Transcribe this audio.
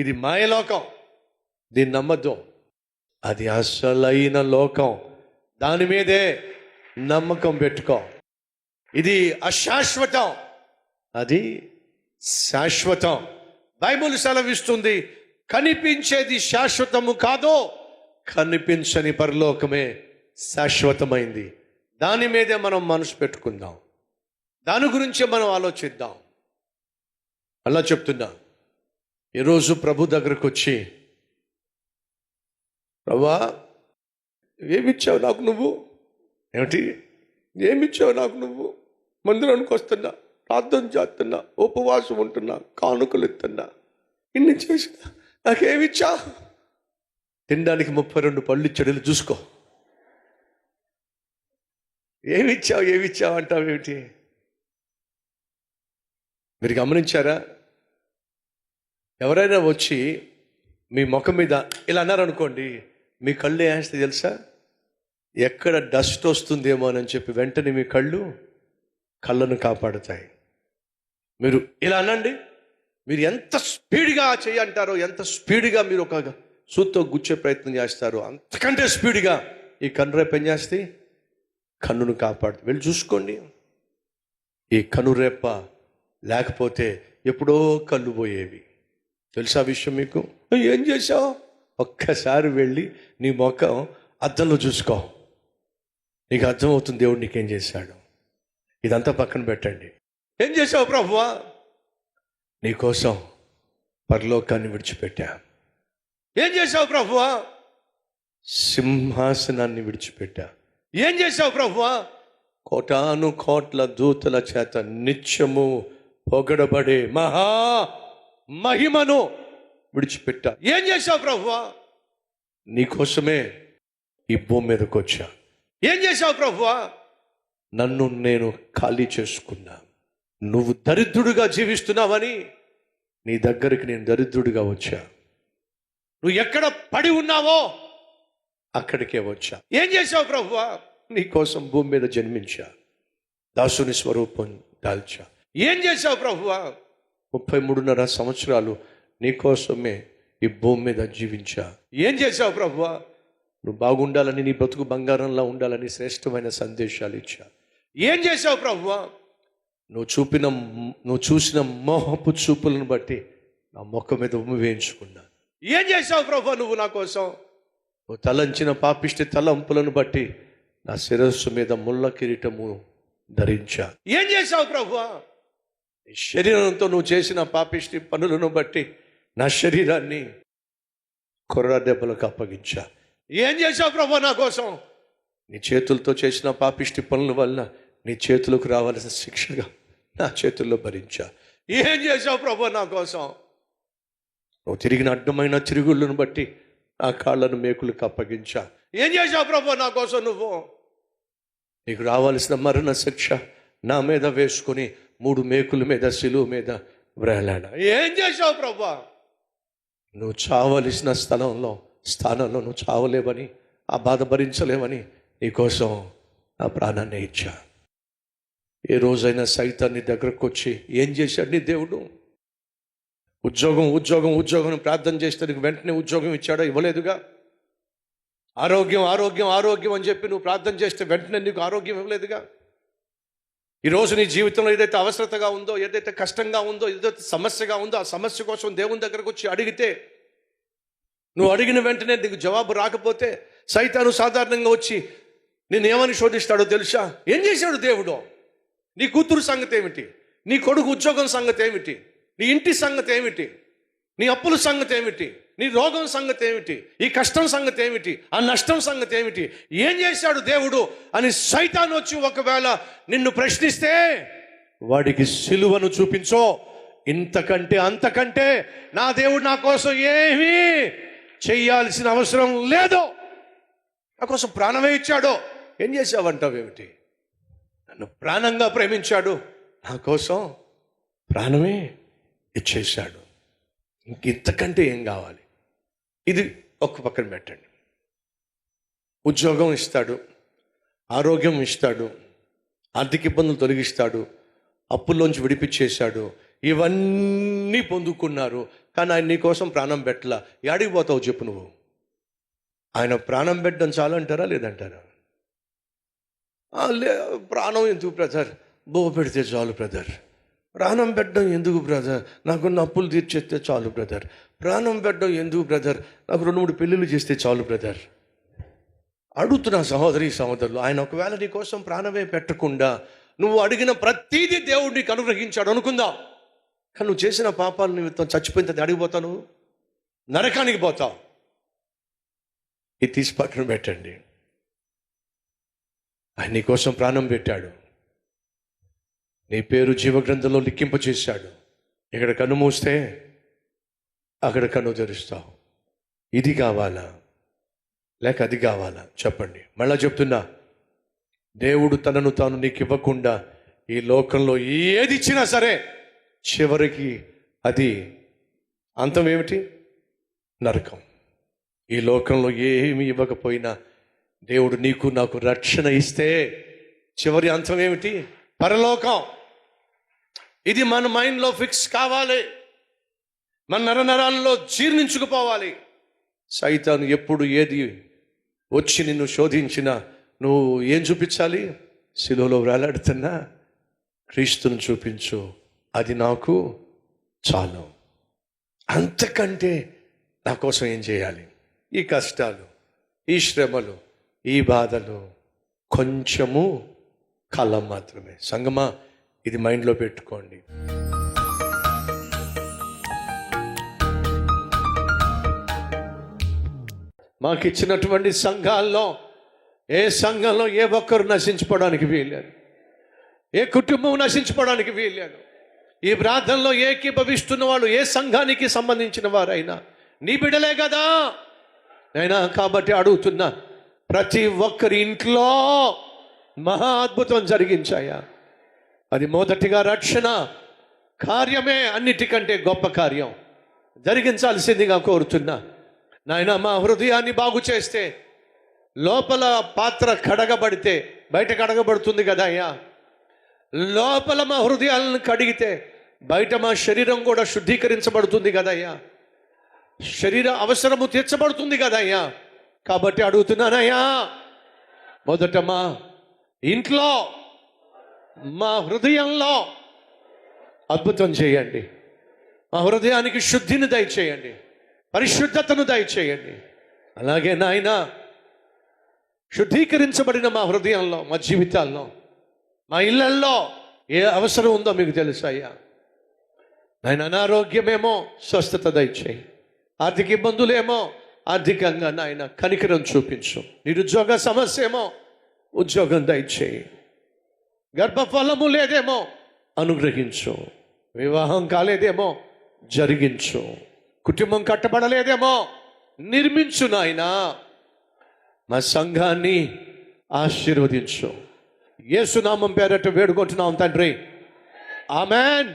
ఇది మాయలోకం దీన్ని నమ్మద్దు. అది అసలైన లోకం. దాని మీదే నమ్మకం పెట్టుకో. ఇది అశాశ్వతం. అది శాశ్వతం. బైబుల్ సెలవిస్తుంది కనిపించేది శాశ్వతము కాదో కనిపించని పరలోకమే శాశ్వతమైంది. దాని మీదే మనం మనసు పెట్టుకుందాం. దాని గురించే మనం ఆలోచిద్దాం. అలా చెప్తున్నాను ఈరోజు ప్రభు దగ్గరకు వచ్చి ప్రభా ఏమిచ్చావు నాకు నువ్వు? ఏమిటి? ఏమిచ్చావు నాకు నువ్వు? మందిరానికి వస్తున్నా ప్రార్థన చేస్తున్నా ఉపవాసం ఉంటున్నా కానుకలు ఇస్తున్నా. ఇన్ని చేసిన నాకేమిచ్చా? తినడానికి ముప్పై రెండు పళ్ళు చెడులు చూసుకో. ఏమిచ్చావు ఏమిచ్చావు అంటావు ఏమిటి మీరు గమనించారా? ఎవరైనా వచ్చి మీ ముఖం మీద ఇలా అన్నారనుకోండి మీ కళ్ళు వేస్తే తెలుసా? ఎక్కడ డస్ట్ వస్తుందేమో అని చెప్పి వెంటనే మీ కళ్ళు కళ్ళను కాపాడుతాయి. మీరు ఇలా అనండి మీరు ఎంత స్పీడ్గా చేయంటారో ఎంత స్పీడ్గా మీరు ఒక సూత్తో గుచ్చే ప్రయత్నం చేస్తారో అంతకంటే స్పీడ్గా ఈ కన్ను రేపు ఏం చేస్తే కన్నును కాపాడు వెళ్ళి చూసుకోండి. ఈ కనురేప లేకపోతే ఎప్పుడో కళ్ళు పోయేవి. తెలుసా విషయం మీకు? ఏం చేసావు ఒక్కసారి వెళ్ళి నీ ముఖం అద్దంలో చూసుకో. నీకు అర్థమవుతుంది దేవుడు నీకేం చేశాడు. ఇదంతా పక్కన పెట్టండి. ఏం చేసావు ప్రభువా? నీకోసం పరలోకాన్ని విడిచిపెట్టా. ఏం చేసావు ప్రభువా? సింహాసనాన్ని విడిచిపెట్టా. ఏం చేసావు ప్రభువా? కోటాను కోట్ల దూతల చేత నిత్యము పొగడబడే మహా మహిమను విడిచిపెట్టా ఏం చేశావు ప్రభువా? నీకోసమే ఈ భూమి మీదకి వచ్చా. ఏం చేశావు ప్రభువా? నన్ను నేను ఖాళీ చేసుకున్నా. నువ్వు దరిద్రుడిగా జీవిస్తున్నావని నీ దగ్గరికి నేను దరిద్రుడిగా వచ్చా. నువ్వు ఎక్కడ పడి ఉన్నావో అక్కడికే వచ్చా. ఏం చేశావు ప్రభువా? నీ కోసం భూమి మీద జన్మించా. దాసుని స్వరూపం దాల్చా. ఏం చేశావు ప్రభువా? ముప్పై మూడున్నర సంవత్సరాలు నీ కోసమే ఈ భూమి మీద జీవించా. ఏం చేశావు ప్రభువా? నువ్వు బాగుండాలని నీ బ్రతుకు బంగారంలా ఉండాలని శ్రేష్టమైన సందేశాలు ఇచ్చా. ఏం చేశావు ప్రభువా? నువ్వు చూపిన నువ్వు చూసిన మోహపు చూపులను బట్టి నా మొక్క మీద ఉమ్మి వేయించుకున్నా. ఏం చేశావు ప్రభు నువ్వు నా కోసం? నువ్వు తలంచిన పాపిష్టి తలంపులను బట్టి నా శిరస్సు మీద ముళ్ళ కిరీటము ధరించా. ఏం చేశావు ప్రభు నీ శరీరంతో నువ్వు చేసిన పాపిష్టి పనులను బట్టి నా శరీరాన్ని కొర్ర దెబ్బలకు అప్పగించా. ఏం చేశావు ప్రభు నా కోసం? నీ చేతులతో చేసిన పాపిష్టి పనుల వలన నీ చేతులకు రావాల్సిన శిక్షగా నా చేతుల్లో భరించా. ఏం చేశావు ప్రభు నా కోసం? నువ్వు తిరిగిన అడ్డమైన తిరుగుళ్ళను బట్టి నా కాళ్ళను మేకులకు అప్పగించా. ఏం చేశావు ప్రభు నా కోసం నువ్వు? నీకు రావాల్సిన మరణ శిక్ష నా మీద వేసుకొని మూడు మేకుల మీద సిలువు మీద వ్రేలాడా. ఏం చేశావు ప్రభు? నువ్వు చావలసిన స్థలంలో స్థానంలో నువ్వు చావలేవని ఆ బాధ భరించలేవని నీకోసం నా ప్రాణాన్ని ఇచ్చా. ఏ రోజైనా సైతాన్ని దగ్గరకు వచ్చి ఏం చేశాడు నీ దేవుడు? ఉద్యోగం ఉద్యోగం ఉద్యోగం ప్రార్థన చేస్తే నీకు వెంటనే ఉద్యోగం ఇచ్చాడో ఇవ్వలేదుగా? ఆరోగ్యం ఆరోగ్యం ఆరోగ్యం అని చెప్పి నువ్వు ప్రార్థన చేస్తే వెంటనే నీకు ఆరోగ్యం ఇవ్వలేదుగా? ఈరోజు నీ జీవితంలో ఏదైతే అవసరతగా ఉందో ఏదైతే కష్టంగా ఉందో ఏదైతే సమస్యగా ఉందో ఆ సమస్య కోసం దేవుని దగ్గరకు వచ్చి అడిగితే నువ్వు అడిగిన వెంటనే నీకు జవాబు రాకపోతే సైతాను సాధారణంగా వచ్చి నేను ఏమని శోధిస్తాడో తెలుసా? ఏం చేశాడు దేవుడు? నీ కూతురు సంగతి ఏమిటి? నీ కొడుకు ఉద్యోగం సంగతి ఏమిటి? నీ ఇంటి సంగతి ఏమిటి? నీ అప్పుల సంగతి ఏమిటి? నీ రోగం సంగతి ఏమిటి ఈ కష్టం సంగతి ఏమిటి ఆ నష్టం సంగతి ఏమిటి ఏం చేశాడు దేవుడు అని సైతాన్ వచ్చి ఒకవేళ నిన్ను ప్రశ్నిస్తే వాడికి సిలువను చూపించో. ఇంతకంటే అంతకంటే నా దేవుడు నా కోసం ఏమీ చెయ్యాల్సిన అవసరం లేదో. నా కోసం ప్రాణమే ఇచ్చాడో. ఏం చేశావంటావేమిటి నన్ను ప్రాణంగా ప్రేమించాడు. నా కోసం ప్రాణమే ఇచ్చేశాడు. ఇంక ఇంతకంటే ఏం కావాలి? ఇది ఒక్క పక్కన పెట్టండి. ఉద్యోగం ఇస్తాడు ఆరోగ్యం ఇస్తాడు ఆర్థిక ఇబ్బందులు తొలగిస్తాడు అప్పుల్లోంచి విడిపించేశాడు ఇవన్నీ పొందుకున్నారు. కానీ ఆయన నీ కోసం ప్రాణం పెట్టలా. ఎడికి పోతావు చెప్పు నువ్వు? ఆయన ప్రాణం పెట్టడం చాలు అంటారా లేదంటారా లే ప్రాణం ఎందుకు బ్రదర్? బో పెడితే చాలు బ్రదర్. ప్రాణం పెట్టడం ఎందుకు బ్రదర్ నాకు అప్పులు తీర్చేస్తే చాలు బ్రదర్ ప్రాణం పెట్టడం ఎందుకు బ్రదర్ నాకు రెండు మూడు పెళ్ళిళ్ళు చేస్తే చాలు బ్రదర్ అడుగుతున్నా సహోదరి సహోదరులు ఆయన ఒకవేళ నీ కోసం ప్రాణమే పెట్టకుండా నువ్వు అడిగిన ప్రతీది దేవుడు నీకు అనుగ్రహించాడు అనుకుందాం. కానీ నువ్వు చేసిన పాపాల నిమిత్తం చచ్చిపోయిన అడిగిపోతాను నరకానికి పోతావు. ఇది తీసి పక్కన పెట్టండి. ఆయన నీ కోసం ప్రాణం పెట్టాడు. నీ పేరు జీవగ్రంథంలో లిఖింప చేశాడు ఇక్కడ కన్ను మూస్తే అక్కడ కన్ను తెరుస్తావు. ఇది కావాలా? లేక అది కావాలా? చెప్పండి. మళ్ళా చెప్తున్నా దేవుడు తనను తాను నీకు ఇవ్వకుండా ఈ లోకంలో ఏది ఇచ్చినా సరే చివరికి అది అంతం ఏమిటి? నరకం. ఈ లోకంలో ఏమి ఇవ్వకపోయినా దేవుడు నీకు నాకు రక్షణ ఇస్తే చివరి అంతం ఏమిటి? పరలోకం. ఇది మన మైండ్లో ఫిక్స్ కావాలి. మన నరనరాల్లో జీర్ణించుకుపోవాలి. సైతాను ఎప్పుడు ఏది వచ్చి నిన్ను శోధించినా నువ్వు ఏం చూపించాలి? శిలువలో వేలాడుతున్నా క్రీస్తును చూపించు. అది నాకు చాలు. అంతకంటే నా కోసం ఏం చేయాలి? ఈ కష్టాలు ఈ శ్రమలు ఈ బాధలు కొంచెము కాలం మాత్రమే. సంగమా ఇది మైండ్లో పెట్టుకోండి. మాకు ఇచ్చినటువంటి సంఘాల్లో ఏ సంఘంలో ఏ ఒక్కరు నశించుకోవడానికి వీల్లేదు. ఏ కుటుంబం నశించుకోవడానికి వీల్లేదు. ఈ ప్రార్థనలో ఏకీభవిస్తున్న వాళ్ళు ఏ సంఘానికి సంబంధించిన వారైనా నీ బిడలే కదా. అయినా కాబట్టి అడుగుతున్నా ప్రతి ఒక్కరి ఇంట్లో మహా అద్భుతం జరిగించాయా? అది మొదటిగా రక్షణ కార్యమే అన్నిటికంటే గొప్ప కార్యం. జరిగించాల్సిందిగా కోరుతున్నా. నాయన మా హృదయాన్ని బాగు చేస్తే లోపల పాత్ర కడగబడితే బయట కడగబడుతుంది కదా అయ్యా. లోపల మా హృదయాలను కడిగితే బయట మా శరీరం కూడా శుద్ధీకరించబడుతుంది కదయ్యా శరీర అవసరము తీర్చబడుతుంది కదయ్యా కాబట్టి అడుగుతున్నానయ్యా మొదట మా ఇంట్లో మా హృదయంలో అద్భుతం చేయండి. మా హృదయానికి శుద్ధిని దయచేయండి. పరిశుద్ధతను దయచేయండి. అలాగే నాయన శుద్ధీకరించబడిన మా హృదయంలో మా జీవితాల్లో మా ఇళ్ళల్లో ఏ అవసరం ఉందో మీకు తెలుసాయ్యా నాయన అనారోగ్యమేమో స్వస్థత దయచేయి. ఆర్థిక ఇబ్బందులేమో ఆర్థికంగా నాయన కనికరం చూపించు. నిరుద్యోగ సమస్య ఏమో ఉద్యోగం దయచేయి. గర్భఫలము లేదేమో? అనుగ్రహించు. వివాహం కాలేదేమో? జరిగించు. కుటుంబం కట్టబడలేదేమో? నిర్మించు నాయనా. మా సంఘాన్ని ఆశీర్వదించు. యేసునామం పేరట వేడుకుంటున్నాం తండ్రి. ఆమెన్.